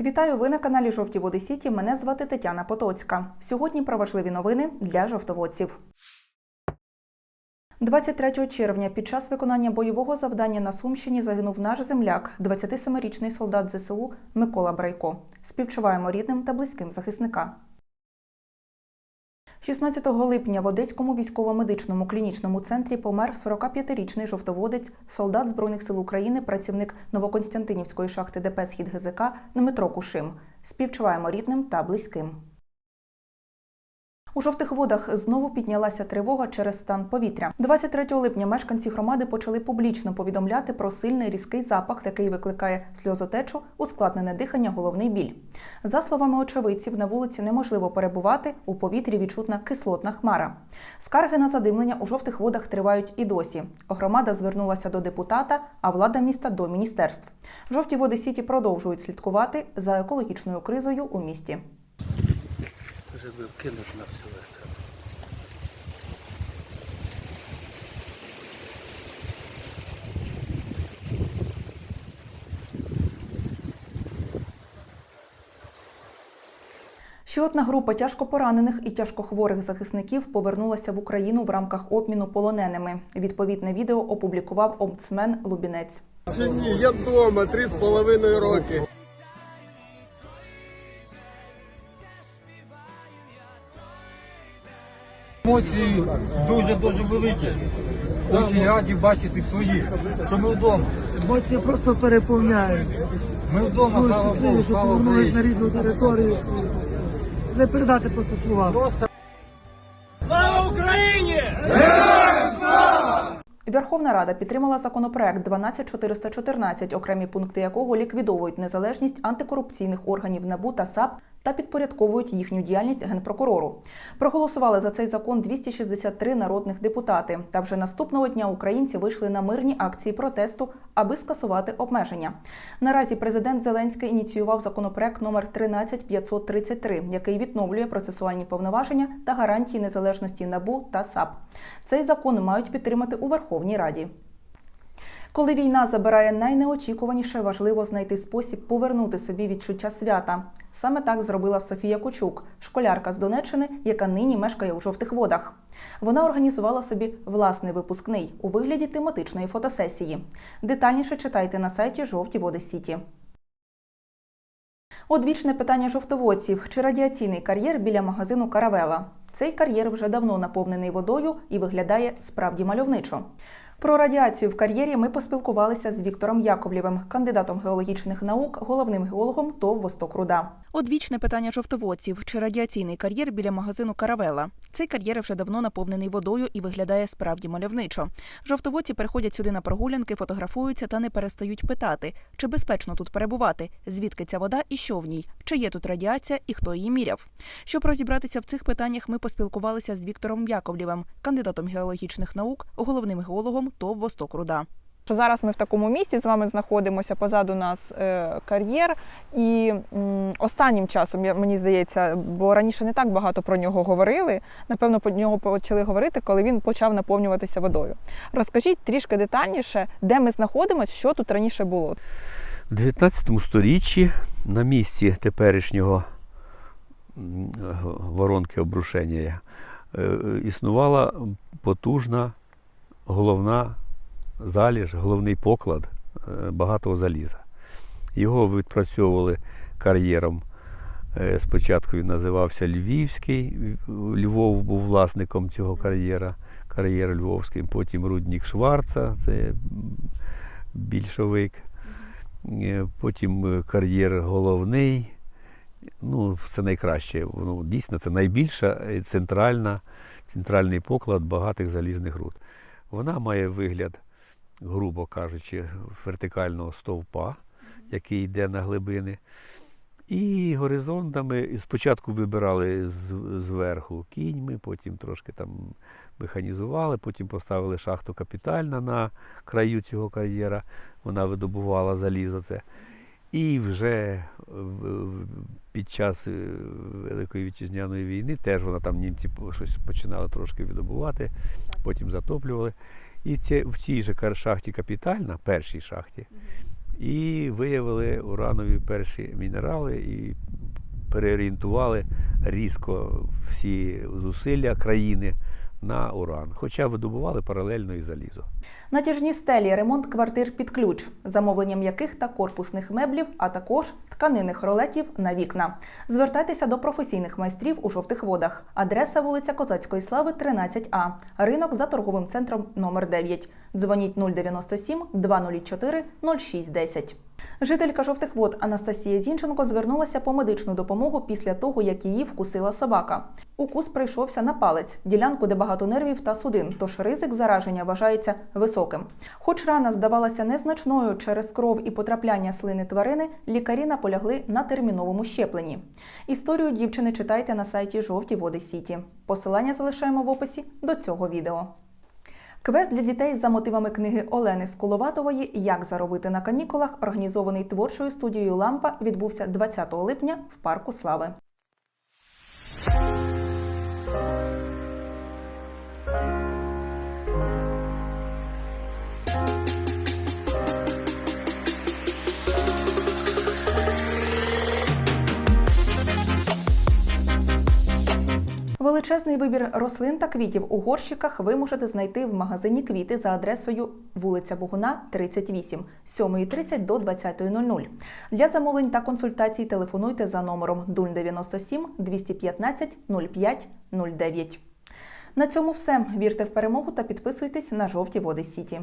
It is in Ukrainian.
Вітаю! Ви на каналі Жовті Води Сіті. Мене звати Тетяна Потоцька. Сьогодні про важливі новини для жовтоводців. 23 червня під час виконання бойового завдання на Сумщині загинув наш земляк, 27-річний солдат ЗСУ Микола Брайко. Співчуваємо рідним та близьким захисника. 16 липня в Одеському військово-медичному клінічному центрі помер 45-річний жовтоводець, солдат Збройних сил України, працівник Новоконстантинівської шахти ДП Схід ГЗК Дмитро Кушим. Співчуваємо рідним та близьким. У жовтих водах знову піднялася тривога через стан повітря. 23 липня мешканці громади почали публічно повідомляти про сильний різкий запах, який викликає сльозотечу, ускладнене дихання, головний біль. За словами очевидців, на вулиці неможливо перебувати, у повітрі відчутна кислотна хмара. Скарги на задимлення у жовтих водах тривають і досі. Громада звернулася до депутата, а влада міста до міністерств. Жовті води сіті продовжують слідкувати за екологічною кризою у місті. Би кинути на все весело. Ще одна група тяжко поранених і тяжкохворих захисників повернулася в Україну в рамках обміну полоненими. Відповідне відео опублікував омбудсмен Лубінець. Ні, я вдома три з половиною роки. Емоції дуже дуже великі. Дуже раді бачити своїх, що ми вдома. Емоції просто переповняють. Ми вдома, Дуже слава щасливі, Богу, що слава повернулись на рідну територію. свою. Це не передати просто слова. Просто Верховна Рада підтримала законопроект 12414, окремі пункти якого ліквідовують незалежність антикорупційних органів НАБУ та САП та підпорядковують їхню діяльність генпрокурору. Проголосували за цей закон 263 народних депутати. Та вже наступного дня українці вийшли на мирні акції протесту, аби скасувати обмеження. Наразі президент Зеленський ініціював законопроект номер 13533, який відновлює процесуальні повноваження та гарантії незалежності НАБУ та САП. Цей закон мають підтримати у Верховній Раді. Коли війна забирає найнеочікуваніше, важливо знайти спосіб повернути собі відчуття свята. Саме так зробила Софія Кучук, школярка з Донеччини, яка нині мешкає у жовтих водах. Вона організувала собі власний випускний у вигляді тематичної фотосесії. Детальніше читайте на сайті Жовті Води Сіті. Одвічне питання жовтоводців чи радіаційний кар'єр біля магазину Каравела. Цей кар'єр вже давно наповнений водою і виглядає справді мальовничо. Про радіацію в кар'єрі ми поспілкувалися з Віктором Яковлєвим, кандидатом геологічних наук, головним геологом ТОВ «Восток Руда. Одвічне питання жовтоводців чи радіаційний кар'єр біля магазину Каравела. Цей кар'єр вже давно наповнений водою і виглядає справді мальовничо. Жовтоводці приходять сюди на прогулянки, фотографуються та не перестають питати, чи безпечно тут перебувати, звідки ця вода і що в ній, чи є тут радіація і хто її міряв. Щоб розібратися в цих питаннях, ми поспілкувалися з Віктором Яковлєвим, кандидатом геологічних наук, головним геологом ТОВ «Восток Руда. Що зараз ми в такому місці з вами знаходимося. Позаду нас е, кар'єр. І м, останнім часом, я- мені здається, бо раніше не так багато про нього говорили. Напевно, про нього почали говорити, коли він почав наповнюватися водою. Розкажіть трішки детальніше, де ми знаходимося, що тут раніше було. В 19 сторіччі на місці теперішнього воронки обрушення е, існувала потужна головна заліж, головний поклад е, багатого заліза. Його відпрацьовували кар'єром. Е, Спочатку він називався Львівський. Львов був власником цього кар'єра, кар'єр Львовський. Потім рудник Шварца, це більшовик. Е, Потім кар'єр головний. Ну, це найкраще. Ну, дійсно, це найбільша центральна, центральний поклад багатих залізних руд. Вона має вигляд, грубо кажучи, вертикального стовпа, який йде на глибини. І горизонтами і спочатку вибирали з, зверху кіньми, потім трошки там механізували, потім поставили шахту капітальна на краю цього кар'єра. Вона видобувала залізо це. І вже під час е, Великої вітчизняної війни теж вона там німці щось починали трошки видобувати, потім затоплювали. І це, в цій же кар- шахті капітальна, першій шахті, і виявили уранові перші мінерали і переорієнтували різко всі зусилля країни на уран, хоча видобували паралельно і залізо. Натяжні стелі, ремонт квартир під ключ, замовленням яких та корпусних меблів, а також тканинних ролетів на вікна. Звертайтеся до професійних майстрів у жовтих водах. Адреса вулиця Козацької Слави, 13А. Ринок за торговим центром номер 9. Дзвоніть 097 204 0610. Жителька жовтих вод Анастасія Зінченко звернулася по медичну допомогу після того, як її вкусила собака. Укус прийшовся на палець, ділянку, де багато нервів та судин, тож ризик зараження вважається високим. Хоч рана здавалася незначною через кров і потрапляння слини тварини, лікарі наполягли на терміновому щепленні. Історію дівчини читайте на сайті Жовті Води Сіті. Посилання залишаємо в описі до цього відео. Квест для дітей за мотивами книги Олени Скуловатової Як заробити на канікулах, організований творчою студією Лампа, відбувся 20 липня в парку Слави. Величезний вибір рослин та квітів у горщиках ви можете знайти в магазині квіти за адресою вулиця Богуна, 38, з 7.30 до 20.00. Для замовлень та консультацій телефонуйте за номером 097 215 05 09. На цьому все. Вірте в перемогу та підписуйтесь на жовті води Сіті.